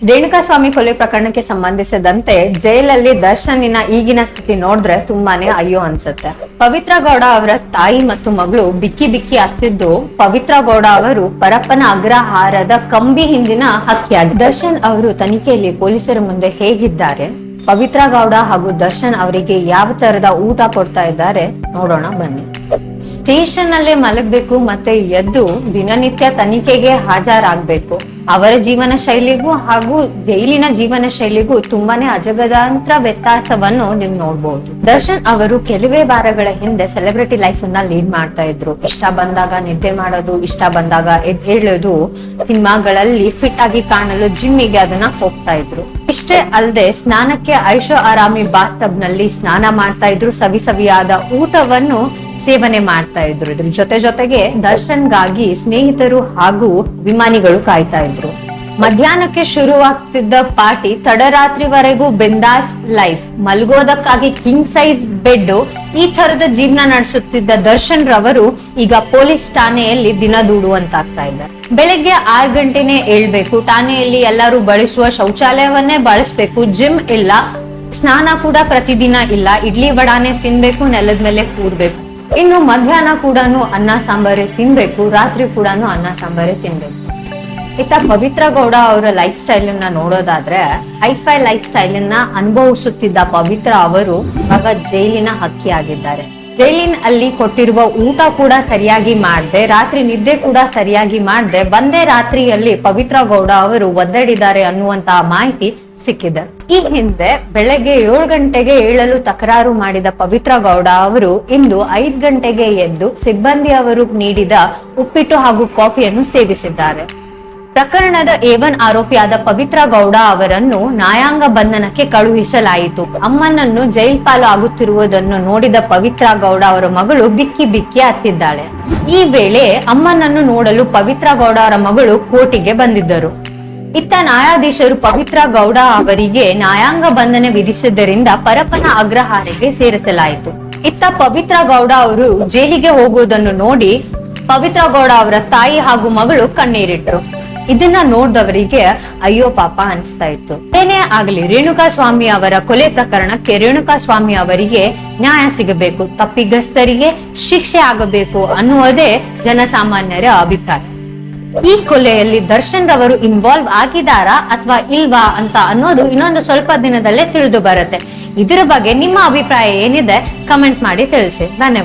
ರೇಣುಕಾಸ್ವಾಮಿ ಕೊಲೆ ಪ್ರಕರಣಕ್ಕೆ ಸಂಬಂಧಿಸಿದಂತೆ ಜೈಲಲ್ಲಿ ದರ್ಶನಿನ ಈಗಿನ ಸ್ಥಿತಿ ನೋಡಿದ್ರೆ ತುಂಬಾನೇ ಅಯ್ಯೋ ಅನ್ಸುತ್ತೆ. ಪವಿತ್ರ ಗೌಡ ಅವರ ತಾಯಿ ಮತ್ತು ಮಗಳು ಬಿಕ್ಕಿ ಬಿಕ್ಕಿ ಹತ್ತಿದ್ದು ಪವಿತ್ರ ಗೌಡ ಅವರು ಪರಪ್ಪನ ಅಗ್ರಹಾರದ ಕಂಬಿ ಹಿಂದಿನ ಹಕ್ಕಿಯಾಗಿ ದರ್ಶನ್ ಅವರು ತನಿಖೆಯಲ್ಲಿ ಪೊಲೀಸರ ಮುಂದೆ ಹೇಗಿದ್ದಾರೆ? ಪವಿತ್ರ ಗೌಡ ಹಾಗೂ ದರ್ಶನ್ ಅವರಿಗೆ ಯಾವ ತರದ ಊಟ ಕೊಡ್ತಾ ಇದ್ದಾರೆ? ನೋಡೋಣ ಬನ್ನಿ. ಸ್ಟೇಷನ್ ಅಲ್ಲೇ ಮಲಗಬೇಕು ಮತ್ತೆ ಎದ್ದು ದಿನನಿತ್ಯ ತನಿಖೆಗೆ ಹಾಜರಾಗಬೇಕು. ಅವರ ಜೀವನ ಶೈಲಿಗೂ ಹಾಗೂ ಜೈಲಿನ ಜೀವನ ಶೈಲಿಗೂ ತುಂಬಾನೇ ಅಜಗದಾಂತರ ವ್ಯತ್ಯಾಸವನ್ನು ನೀವು ನೋಡಬಹುದು ದರ್ಶನ್ ಅವರು ಕೆಲವೇ ವಾರಗಳ ಹಿಂದೆ ಸೆಲೆಬ್ರಿಟಿ ಲೈಫ್ ಅನ್ನ ಲೀಡ್ ಮಾಡ್ತಾ ಇದ್ರು. ಇಷ್ಟ ಬಂದಾಗ ನಿದ್ದೆ ಮಾಡೋದು, ಇಷ್ಟ ಬಂದಾಗ ಹೇಳೋದು ಸಿನಿಮಾಗಳಲ್ಲಿ ಫಿಟ್ ಆಗಿ ಕಾಣಲು ಜಿಮ್ಮಿಗೆ ಅದನ್ನ ಹೋಗ್ತಾ ಇದ್ರು. ಇಷ್ಟೇ ಅಲ್ಲದೆ ಸ್ನಾನಕ್ಕೆ ಐಷೋ ಆರಾಮಿ ಬಾತ್ ಟಬ್ನಲ್ಲಿ ಸ್ನಾನ ಮಾಡ್ತಾ ಇದ್ರು. ಸವಿ ಸವಿಯಾದ ಊಟವನ್ನು ಸೇವನೆ ಮಾಡ್ತಾ ಇದ್ರು. ಇದ್ರ ಜೊತೆ ಜೊತೆಗೆ ದರ್ಶನ್ಗಾಗಿ ಸ್ನೇಹಿತರು ಹಾಗೂ ವಿಮಾನಿಗಳು ಕಾಯ್ತಾ ಇದ್ರು. ಮಧ್ಯಾಹ್ನಕ್ಕೆ ಶುರುವಾಗ್ತಿದ್ದ ಪಾರ್ಟಿ ತಡರಾತ್ರಿವರೆಗೂ ಬಿಂದಾಸ್ ಲೈಫ್. ಮಲಗೋದಕ್ಕಾಗಿ ಕಿಂಗ್ ಸೈಜ್ ಬೆಡ್ ಈ ತರದ ಜೀವನ ನಡೆಸುತ್ತಿದ್ದ ದರ್ಶನ್ ರವರು ಈಗ ಪೊಲೀಸ್ ಠಾಣೆಯಲ್ಲಿ ದಿನ ದೂಡುವಂತಾಗ್ತಾ ಇದ್ದಾರೆ. ಬೆಳಗ್ಗೆ ಆರು ಗಂಟೆನೆ ಏಳ್ಬೇಕು. ಠಾಣೆಯಲ್ಲಿ ಎಲ್ಲರೂ ಬಳಸುವ ಶೌಚಾಲಯವನ್ನೇ ಬಳಸ್ಬೇಕು. ಜಿಮ್ ಇಲ್ಲ. ಸ್ನಾನ ಕೂಡ ಪ್ರತಿದಿನ ಇಲ್ಲ. ಇಡ್ಲಿ ವಡಾನೆ ತಿನ್ಬೇಕು, ನೆಲದ ಮೇಲೆ ಕೂರ್ಬೇಕು. ಇನ್ನು ಮಧ್ಯಾಹ್ನ ಕೂಡ ಅನ್ನ, ಸಾಂಬಾರೇ ತಿನ್ಬೇಕು. ರಾತ್ರಿ ಕೂಡ ಅನ್ನ, ಸಾಂಬಾರೇ ತಿನ್ಬೇಕು. ಇತ್ತ ಪವಿತ್ರ ಗೌಡ ಅವರ ಲೈಫ್ ಸ್ಟೈಲ್ನ ನೋಡೋದಾದ್ರೆ ಐಫೈ ಲೈಫ್ ಸ್ಟೈಲ್ನ ಅನುಭವಿಸುತ್ತಿದ್ದ ಪವಿತ್ರ ಅವರು ಇವಾಗ ಜೈಲಿನ ಹಕ್ಕಿ ಆಗಿದ್ದಾರೆ ಜೈಲಿನ ಅಲ್ಲಿ ಕೊಟ್ಟಿರುವ ಊಟ ಕೂಡ ಸರಿಯಾಗಿ ಮಾಡದೆ, ರಾತ್ರಿ ನಿದ್ದೆ ಕೂಡ ಸರಿಯಾಗಿ ಮಾಡದೆ, ಬಂದೇ ರಾತ್ರಿಯಲ್ಲಿ ಪವಿತ್ರ ಗೌಡ ಅವರು ಒದ್ದಾಡಿದ್ದಾರೆ ಅನ್ನುವಂತಹ ಮಾಹಿತಿ ಸಿಕ್ಕಿದೆ. ಈ ಹಿಂದೆ ಬೆಳಗ್ಗೆ ಏಳು ಗಂಟೆಗೆ ಏಳಲು ತಕರಾರು ಮಾಡಿದ ಪವಿತ್ರ ಗೌಡ ಅವರು ಇಂದು ಐದು ಗಂಟೆಗೆ ಎದ್ದು ಸಿಬ್ಬಂದಿ ಅವರು ನೀಡಿದ ಉಪ್ಪಿಟ್ಟು ಹಾಗೂ ಕಾಫಿಯನ್ನು ಸೇವಿಸಿದ್ದಾರೆ. ಪ್ರಕರಣದ ಏವನ್ ಆರೋಪಿಯಾದ ಪವಿತ್ರ ಗೌಡ ಅವರನ್ನು ನ್ಯಾಯಾಂಗ ಬಂಧನಕ್ಕೆ ಕಳುಹಿಸಲಾಯಿತು. ಅಮ್ಮನನ್ನು ಜೈಲ್ ಪಾಲು ಆಗುತ್ತಿರುವುದನ್ನು ನೋಡಿದ ಪವಿತ್ರ ಗೌಡ ಅವರ ಮಗಳು ಬಿಕ್ಕಿ ಬಿಕ್ಕಿ ಹತ್ತಿದ್ದಾಳೆ. ಈ ವೇಳೆ ಅಮ್ಮನನ್ನು ನೋಡಲು ಪವಿತ್ರ ಗೌಡ ಅವರ ಮಗಳು ಕೋರ್ಟಿಗೆ ಬಂದಿದ್ದರು. ಇತ್ತ ನ್ಯಾಯಾಧೀಶರು ಪವಿತ್ರ ಗೌಡ ಅವರಿಗೆ ನ್ಯಾಯಾಂಗ ಬಂಧನ ವಿಧಿಸಿದ್ದರಿಂದ ಪರಪನ ಅಗ್ರಹಾರಕ್ಕೆ ಸೇರಿಸಲಾಯಿತು. ಇತ್ತ ಪವಿತ್ರ ಗೌಡ ಅವರು ಜೈಲಿಗೆ ಹೋಗುವುದನ್ನು ನೋಡಿ ಪವಿತ್ರ ಗೌಡ ಅವರ ತಾಯಿ ಹಾಗೂ ಮಗಳು ಕಣ್ಣೀರಿಟ್ರು ಇದನ್ನ ನೋಡಿದವರಿಗೆ, ಅಯ್ಯೋ ಪಾಪ ಅನಿಸ್ತಾ ಇತ್ತು. ಏನೇ ಆಗಲಿ ರೇಣುಕಾ ಸ್ವಾಮಿ ಅವರ ಕೊಲೆ ಪ್ರಕರಣಕ್ಕೆ ರೇಣುಕಾ ಸ್ವಾಮಿ ಅವರಿಗೆ ನ್ಯಾಯ ಸಿಗಬೇಕು ತಪ್ಪಿಗಸ್ತರಿಗೆ ಶಿಕ್ಷೆ ಆಗಬೇಕು ಅನ್ನುವುದೇ ಜನಸಾಮಾನ್ಯರ ಅಭಿಪ್ರಾಯ. ಈ ಕೊಲೆಯಲ್ಲಿ ದರ್ಶನ್ ರವರು ಇನ್ವಾಲ್ವ್ ಆಗಿದಾರಾ ಅಥವಾ ಇಲ್ವಾ ಅಂತ ಅನ್ನೋದು ಇನ್ನೊಂದು ಸ್ವಲ್ಪ ದಿನದಲ್ಲೇ ತಿಳಿದು ಬರುತ್ತೆ. ಇದರ ಬಗ್ಗೆ ನಿಮ್ಮ ಅಭಿಪ್ರಾಯ ಏನಿದೆ ಕಮೆಂಟ್ ಮಾಡಿ ತಿಳಿಸಿ. ಧನ್ಯವಾದ.